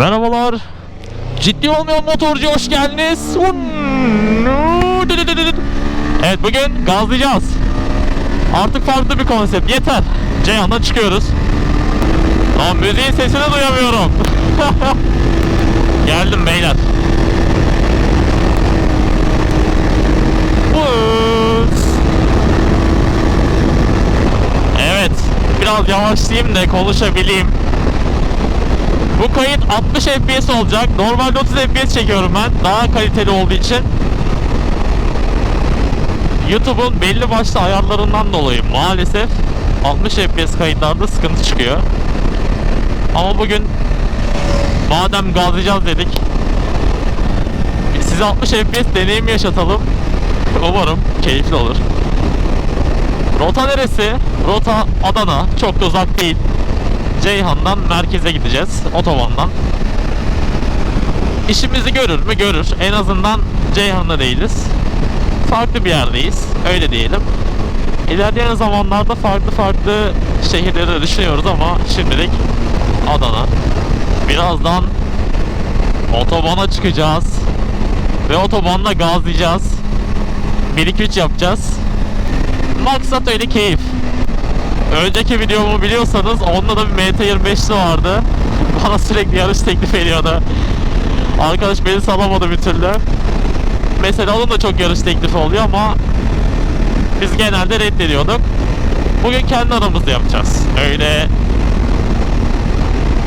Merhabalar. Ciddi olmayan motorcu hoş geldiniz. Evet bugün gazlayacağız. Artık farklı bir konsept. Yeter. Ceyhan'dan çıkıyoruz. Ama müziğin sesini duyamıyorum. Geldim beyler. Evet. Biraz yavaşlayayım da konuşabileyim. Bu kayıt 60 FPS olacak. Normalde 30 FPS çekiyorum ben. Daha kaliteli olduğu için. YouTube'un belli başlı ayarlarından dolayı maalesef 60 FPS kayıtlarda sıkıntı çıkıyor. Ama bugün madem gazlayacağız dedik size 60 FPS deneyimi yaşatalım. Umarım keyifli olur. Rota neresi? Rota Adana. Çok da uzak değil. Ceyhan'dan merkeze gideceğiz. Otobandan. İşimizi görür mü? Görür. En azından Ceyhan'da değiliz. Farklı bir yerdeyiz. Öyle diyelim. İlerleyen zamanlarda farklı farklı şehirleri düşünüyoruz ama şimdilik Adana. Birazdan otobana çıkacağız. Ve otobanla gazlayacağız. 1-2-3 yapacağız. Maksat öyle keyif. Önceki videomu biliyorsanız onda da bir MT25'li vardı. Bana sürekli yarış teklif ediyordu. Arkadaş beni salamadı bir türlü. Mesela onun da çok yarış teklifi oluyor ama biz genelde reddediyorduk. Bugün kendi aramızda yapacağız. Öyle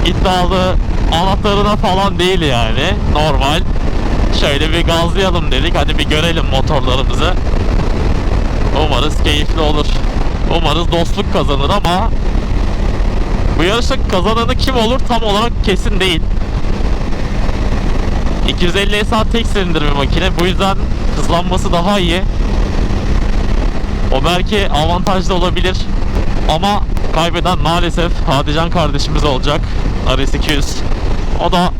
iddialı anahtarına falan değil yani. Normal. Şöyle bir gazlayalım dedik. Hadi bir görelim motorlarımızı. Umarız keyifli olur. Umarız dostluk kazanır ama bu yarışın kazananı kim olur tam olarak kesin değil. 250 SH tek silindir bir makine. Bu yüzden hızlanması daha iyi. O belki avantajlı olabilir. Ama kaybeden maalesef Hadican kardeşimiz olacak. RS200. O da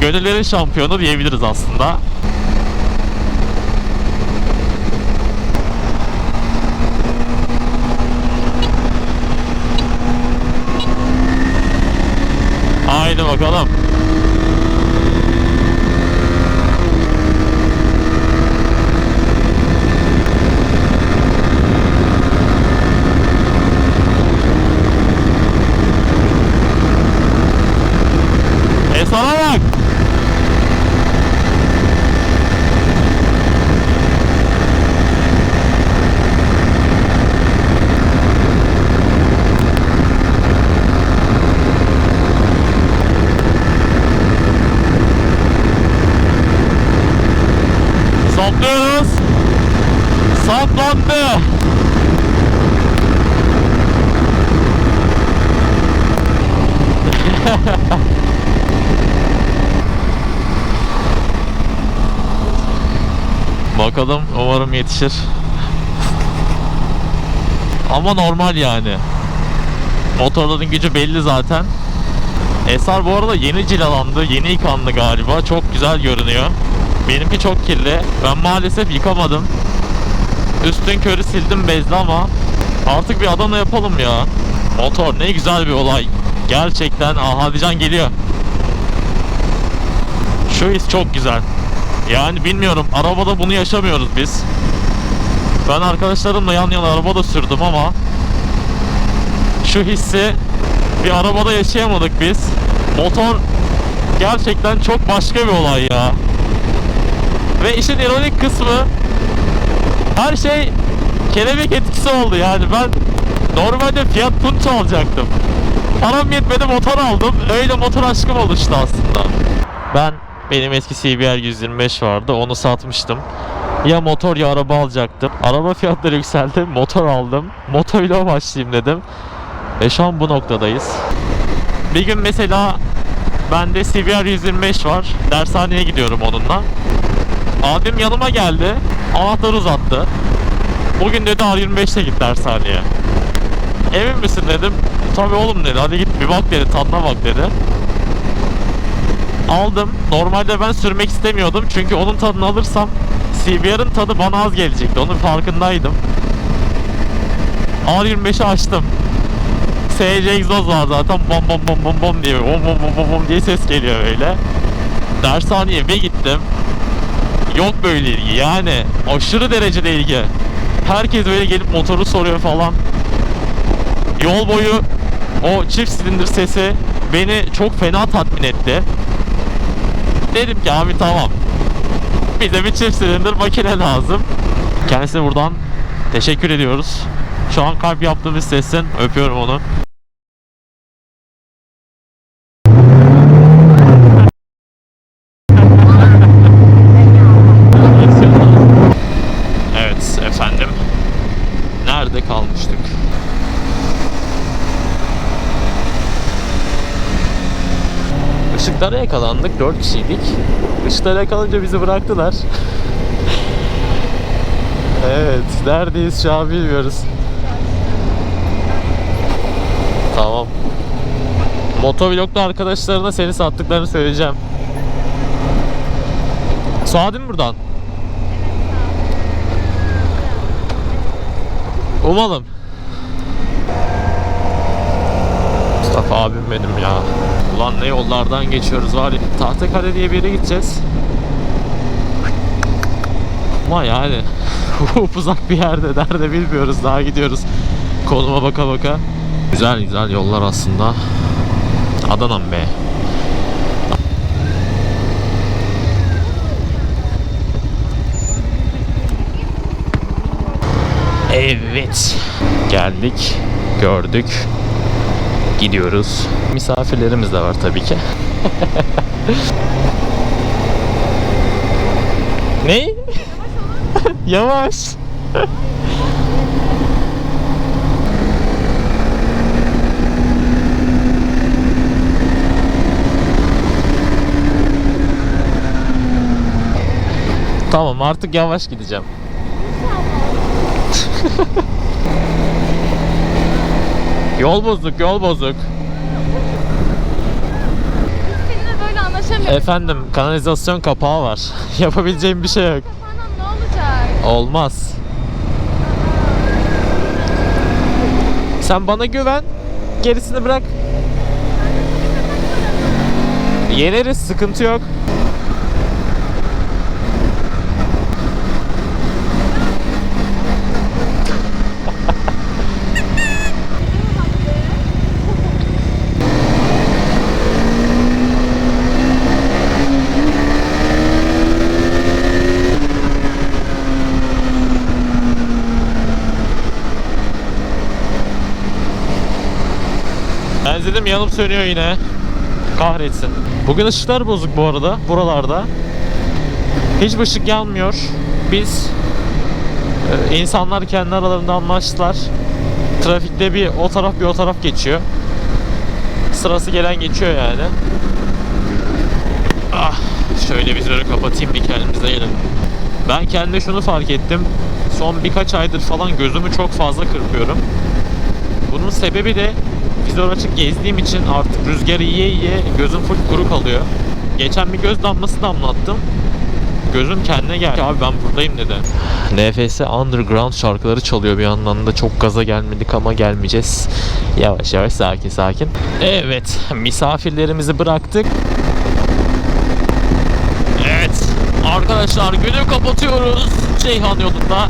gönüllerin şampiyonu diyebiliriz aslında. Bakalım. Bakalım umarım yetişir. Ama normal yani. Motorların gücü belli zaten. Esar bu arada yeni cilalandı, yeni yıkandı galiba. Çok güzel görünüyor. Benimki çok kirli. Ben maalesef yıkamadım. Üstün körü sildim bezle ama artık bir Adana yapalım ya. Motor ne güzel bir olay. Gerçekten aha Hadican geliyor. Şu his çok güzel. Yani bilmiyorum arabada bunu yaşamıyoruz biz. Ben arkadaşlarımla yan yana arabada sürdüm ama şu hissi bir arabada yaşayamadık biz. Motor gerçekten çok başka bir olay ya. Ve işin ironik kısmı her şey kelebek etkisi oldu yani ben normalde Fiat Punto alacaktım. Param yetmedi motor aldım. Öyle motor aşkım oluştu aslında. Ben benim eski CBR 125 vardı onu satmıştım. Ya motor ya araba alacaktım. Araba fiyatları yükseldi. Motor aldım. Motorla başlayayım dedim. Ve şu an bu noktadayız. Bir gün mesela bende CBR 125 var. Dershaneye gidiyorum onunla. Abim yanıma geldi. Anahtarı uzattı. Bugün dedi R25'te git dershaneye. Emin misin dedim. Tabii oğlum dedi. Hadi git bir bak dedi. Tadına bak dedi. Aldım. Normalde ben sürmek istemiyordum. Çünkü onun tadını alırsam CBR'ın tadı bana az gelecekti. Onun farkındaydım. R25'i açtım. SC egzoz var zaten bom bom bom bom bom diye bom bom bom bom bom diye ses geliyor öyle. Dershaneye bir gittim. Yok böyle ilgi yani aşırı derecede ilgi. Herkes böyle gelip motoru soruyor falan. Yol boyu o çift silindir sesi beni çok fena tatmin etti. Dedim ki abi tamam. Bize bir çift silindir makine lazım. Kendisine buradan teşekkür ediyoruz. Şu an kalp yaptığımız sesin. Öpüyorum onu. Evet efendim. Nerede kalmıştık? Işıklara yakalandık. 4 kişiydik. Işıklara yakalanınca bizi bıraktılar. evet. Neredeyiz şu an bilmiyoruz. Tamam. Motovlog'da arkadaşlarına seni sattıklarını söyleyeceğim. Sağ değil mi buradan? Umalım. Mustafa abim benim ya. Ulan ne yollardan geçiyoruz var ya. Tahtakale diye bir yere gideceğiz. Ama yani uzak bir yerde nerede bilmiyoruz daha gidiyoruz. Konuma baka baka. Güzel güzel yollar aslında. Adana'm be. Evet. Geldik, gördük, gidiyoruz. Misafirlerimiz de var tabii ki. ne? Yavaş. tamam artık yavaş gideceğim. Yol bozuk, yol bozuk. Seninle böyle anlaşamıyoruz. Efendim, kanalizasyon kapağı var. Yapabileceğim bir şey yok. Kafandan ne olacak? Olmaz. Sen bana güven. Gerisini bırak. Yeneriz, sıkıntı yok. Benzinim yanıp sönüyor yine. Kahretsin. Bugün ışıklar bozuk bu arada buralarda. Hiç ışık yanmıyor. Biz e, insanlar kendi aralarında anlaştılar. Trafikte bir o taraf bir o taraf geçiyor. Sırası gelen geçiyor yani. Ah, şöyle vizörü kapatayım bir kendimize gelin. Ben kendi şunu fark ettim. Son birkaç aydır falan gözümü çok fazla kırpıyorum. Bunun sebebi de vizör açık gezdiğim için artık rüzgarı yiye yiye gözüm full kuru kalıyor. Geçen bir göz damlası damlattım. Gözüm kendine geldi. Abi ben buradayım dedi. NFS Underground şarkıları çalıyor bir yandan da çok gaza gelmedik ama gelmeyeceğiz. Yavaş yavaş sakin sakin. Evet misafirlerimizi bıraktık. Evet arkadaşlar günü kapatıyoruz Ceyhan yolunda.